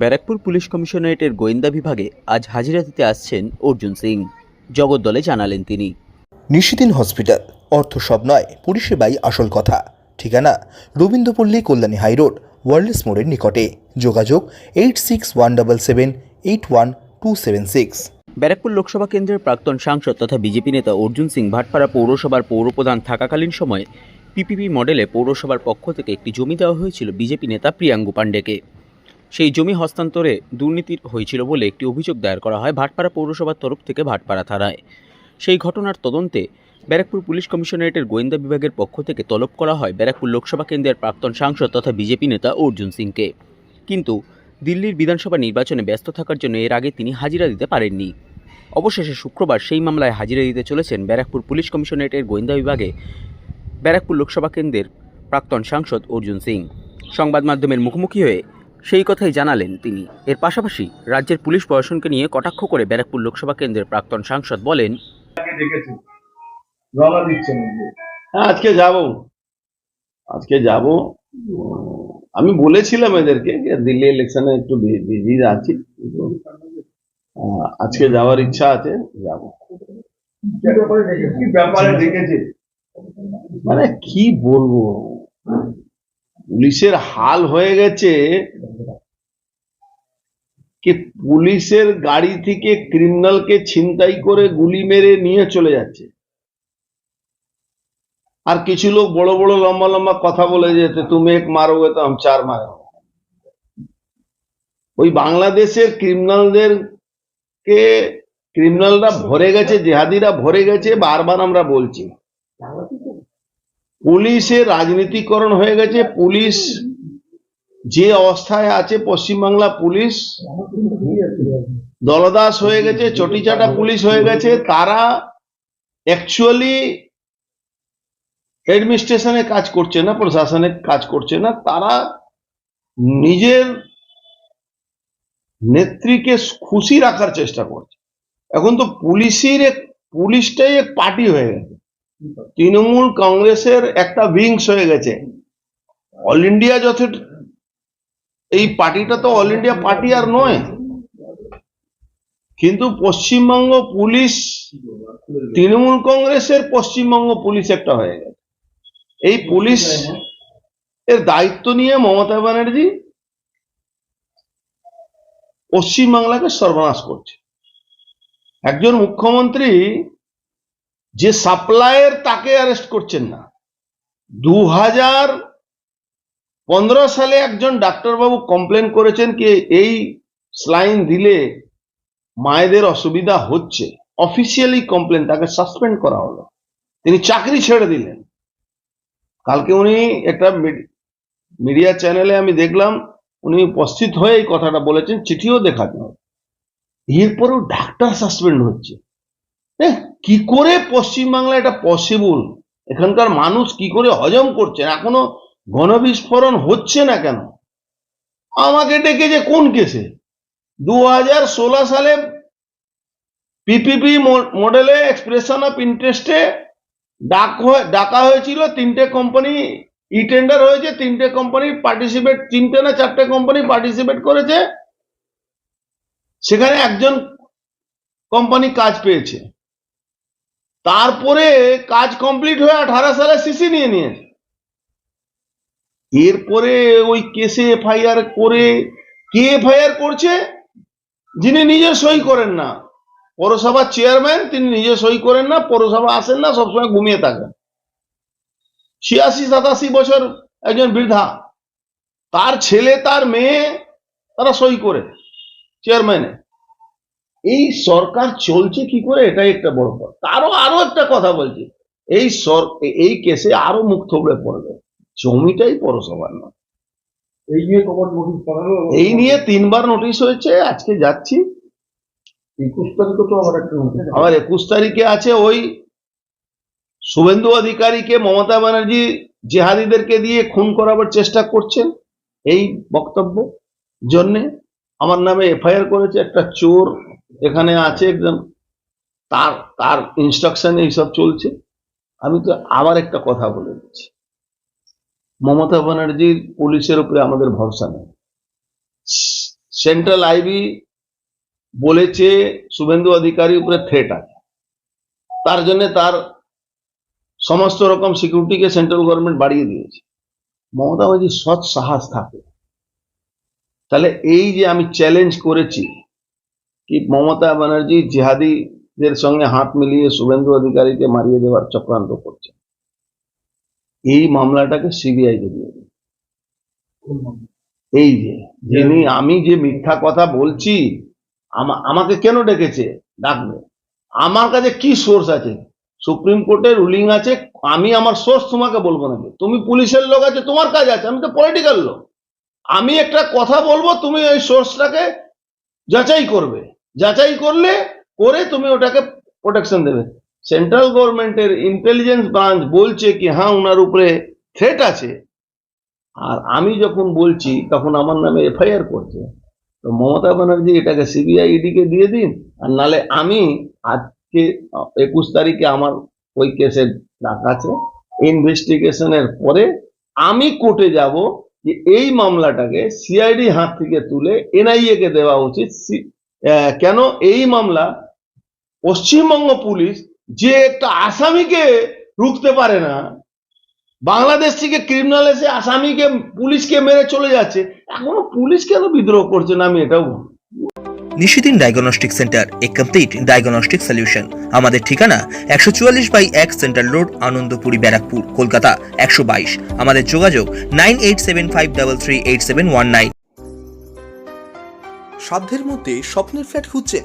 Barrackpore police কমিশনারেটের গোয়েন্দা বিভাগে আজ হাজিরা দিতে আসছেন অর্জুন সিং। জগদ্দলে জানালেন তিনি। নিশিদিন হসপিটাল অর্থ সব নয় পরিষেবাই আসল কথা। ঠিকানা রবীন্দ্রপল্লী কল্যাণী হাইরোড ওয়ার্ল্ডস মোড়ের নিকটে। যোগাযোগ eight six one double seven eight one two seven six. Barrackpore Lok Sabha কেন্দ্রের প্রাক্তন সাংসদ তথা বিজেপি নেতা অর্জুন সিং ভাটপাড়া পৌরসভার পৌরপ্রধান থাকাকালীন সময়ে পিপিপি মডেলে পৌরসভার পক্ষ থেকে একটি জমি দেওয়া হয়েছিল বিজেপি নেতা প্রিয়াঙ্গু পাণ্ডেকে। সেই জমি হস্তান্তরে দুর্নীতির হয়েছিল বলে একটি অভিযোগ দায়ের করা হয় ভাটপাড়া পৌরসভার তরফ থেকে ভাটপাড়া থানায়। সেই ঘটনার তদন্তে ব্যারাকপুর পুলিশ কমিশনারেটের গোয়েন্দা বিভাগের পক্ষ থেকে তলব করা হয় ব্যারাকপুর লোকসভা কেন্দ্রের প্রাক্তন সাংসদ তথা বিজেপি নেতা অর্জুন সিংকে। কিন্তু দিল্লির বিধানসভা নির্বাচনে ব্যস্ত থাকার জন্য এর আগে তিনি হাজিরা দিতে পারেননি। অবশেষে শুক্রবার সেই মামলায় হাজিরা দিতে চলেছেন ব্যারাকপুর পুলিশ কমিশনারেটের গোয়েন্দা বিভাগে ব্যারাকপুর লোকসভা কেন্দ্রের প্রাক্তন সাংসদ অর্জুন সিং। সংবাদ মাধ্যমের মুখোমুখি হয়ে সেই কথাই জানালেন তিনি। এর পাশাপাশি রাজ্যের পুলিশ প্রশাসনকে নিয়ে কটাক্ষ করে ব্যারাকপুর লোকসভা কেন্দ্রের প্রাক্তন সাংসদ বলেন হ্যাঁ আজকে যাব। আজকে যাব। আমি বলেছিলাম এদেরকে যে দিল্লি ইলেকশনে একটু বিজি আছি। আজকে যাওয়ার ইচ্ছা আছে যাব। মানে কি বলব? পুলিশের হাল হয়ে গেছে। কি পুলিশের গাড়ি থেকে ক্রিমিনালকে ছিনতাই করে গুলি মেরে নিয়ে চলে যাচ্ছে। আর কিছু লোক বড় বড় লম্বা লম্বা কথা বলে যেতে তুমি এক মারোগে তো আমি চার মারো। ওই বাংলাদেশের ক্রিমিনালদের কে ক্রিমিনালরা ভরে গেছে, জেহাদিরা ভরে গেছে, বারবার আমরা বলছি। পুলিশের রাজনীতিকরণ হয়ে গেছে, পুলিশ যে অবস্থায় আছে পশ্চিমবাংলা পুলিশ, দলদাস হয়ে গেছে, চটিচাটা পুলিশ হয়ে গেছে, তারা অ্যাকচুয়ালি অ্যাডমিনিস্ট্রেশনে কাজ করছে না, প্রশাসনে কাজ করছে না, তারা নিজের নেত্রীকে খুশি রাখার চেষ্টা করছে। এখন তো পুলিশের পুলিশটাই এক পার্টি হয়ে গেছে। তৃণমূল কংগ্রেসের একটা উইংস হয়ে গেছে। অল ইন্ডিয়া যত এই পার্টিটা তো অল ইন্ডিয়া পার্টি আর নয়। কিন্তু পশ্চিমবঙ্গ পুলিশ, তৃণমূল কংগ্রেসের পশ্চিমবঙ্গ পুলিশ একটা হয়ে গেছে। এই পুলিশ এর দায়িত্ব নিয়ে মমতা ব্যানার্জি পশ্চিমবাংলাকে সর্বনাশ করছে। একজন মুখ্যমন্ত্রী যে সাপ্লাইয়ের তাকে অ্যারেস্ট করছেন না। দু হাজার পনেরো সালে একজন ডাক্তারবাবু কমপ্লেন করেছেন কি, এই স্লাইন দিলে মায়েদের অসুবিধা হচ্ছে। অফিসিয়ালি কমপ্লেন তাকে সাসপেন্ড করা হলো। তিনি চাকরি ছেড়ে দিলেন। কালকে উনি একটা মিডিয়া চ্যানেলে আমি দেখলাম, উনি উপস্থিত হয়ে এই কথাটা বলেছেন, চিঠিও দেখাতে হবে এরপরেও ডাক্তার সাসপেন্ড হচ্ছে। কি করে পশ্চিমবাংলা এটা পসিবল এখানকার মানুষ কি করে হজম করছেন এখনও গণবিস্ফোরণ হচ্ছে না কেন? আমাকে ডেকেছে কোন কেসে? দু হাজার ষোলো সালে পিপিপি মডেলে এক্সপ্রেশন অফ ইন্টারেস্টে ডাক ডাকা হয়েছিল, তিনটে কোম্পানি ই টেন্ডার হয়েছে, তিনটে কোম্পানি পার্টিসিপেট তিনটে না চারটে কোম্পানি পার্টিসিপেট করেছে। সেখানে একজন কোম্পানি কাজ পেয়েছে। তারপরে কাজ কমপ্লিট হয়ে আঠারো সালে সিসি নিয়ে নিয়েছে। এরপরে ওই কেসে এফআইআর করে, কে এফআইআর করছে? যিনি নিজে সই করেন না। পৌরসভার চেয়ারম্যান তিনি নিজে সই করেন না, পৌরসভা আসেন না, সবসময় ঘুমিয়ে থাকেন। ছিয়াশি, সাতাশি বছর একজন বৃদ্ধা, তার ছেলে, তার মেয়ে, তারা সই করে চেয়ারম্যানে এই সরকার চলছে কি করে? এটাই একটা বড় কথা। তারও আরও একটা কথা বলছি। এই সর, এই কেসে আরও মুখ থবড়ে পড়বে। জমিটাই পৌরসভার না এই নিয়ে নোটিশ এই নিয়ে তিনবার নোটিশ হয়েছে আজকে যাচ্ছি। একুশ তারিখে তো আবার একটা নোটিশ আমার একুশ তারিখে আছে ওই শুভেন্দু অধিকারীকে মমতা ব্যানার্জি জেহাদিদেরকে দিয়ে খুন করাবার চেষ্টা করছেন এই বক্তব্য জন্যে। আমার নামে এফআইআর করেছে একটা চোর এখানে আছে একজন তার তার ইনস্ট্রাকশন এইসব চলছে। আমি তো আবার একটা কথা বলে দিচ্ছি। মমতা ব্যানার্জির পুলিশের উপরে আমাদের ভরসা নেই। সেন্ট্রাল আইবি বলেছে শুভেন্দু অধিকারী উপরে থ্রেট আছে। তার জন্য তার সমস্ত রকম সিকিউরিটিকে সেন্ট্রাল গভর্নমেন্ট বাড়িয়ে দিয়েছে। মমতা ব্যানার্জি সৎ সাহস থাকে। তাহলে এই যে আমি চ্যালেঞ্জ করেছি কি মমতা ব্যানার্জি জিহাদিদের সঙ্গে হাত মিলিয়ে শুভেন্দু অধিকারীকে মারিয়ে দেওয়ার চক্রান্ত করছে এই মামলাটাকে সিবিআই দিয়ে। এই যে, যিনি আমি যে মিথ্যা কথা বলছি আমাকে কেন ডেকেছে? ডাকবে। আমার কাছে কি সোর্স আছে? সুপ্রিম কোর্টের রুলিং আছে, আমি আমার সোর্স তোমাকে বলব নাকি? তুমি পুলিশের লোক আছে, তোমার কাজ আছে, আমি তো পলিটিক্যাল লোক। আমি একটা কথা বলব, তুমি ওই সোর্সটাকে যাচাই করবে। যাচাই করলে, করে তুমি ওটাকে প্রোটেকশন দেবে। সেন্ট্রাল গভর্নমেন্টের ইন্টেলিজেন্স ব্রাঞ্চ বলছে কি হ্যাঁ ওনার উপরে থ্রেট আছে। আর আমি যখন বলছি, তখন আমার নামে এফআইআর করছে। তো মমতা ব্যানার্জি এটাকে সিবিআই কে দিয়ে দিন, আর নালে আমি আজকে, একুশ তারিখে আমার ওই কেসের ডাক আছে। ইনভেস্টিগেশনের পরে আমি কোর্টে যাব যে এই মামলাটাকে সিআইডি হাত থেকে তুলে এনআইএ কে দেওয়া উচিত। কেন এই মামলা পশ্চিমবঙ্গ পুলিশ যে একটা আসামিকে রুখতে পারে না বাংলাদেশ থেকে ক্রিমিনাল এসে আসামিকে পুলিশকে মেরে চলে যাচ্ছে এখনও পুলিশ কেন বিদ্রোহ করছে না আমি এটাও। নিশিদিন ডায়াগনস্টিক সেন্টার এ কমপ্লিট ডায়াগনস্টিক সলিউশন আমাদের ঠিকানা একশো চুয়াল্লিশ বাই এক সেন্ট্রাল রোড আনন্দপুরি ব্যারাকপুর কলকাতা একশো বাইশ। আমাদের যোগাযোগ nine eight seven five double three eight seven one nine. সাধ্যের মধ্যে স্বপ্নের ফ্ল্যাট খুঁজছেন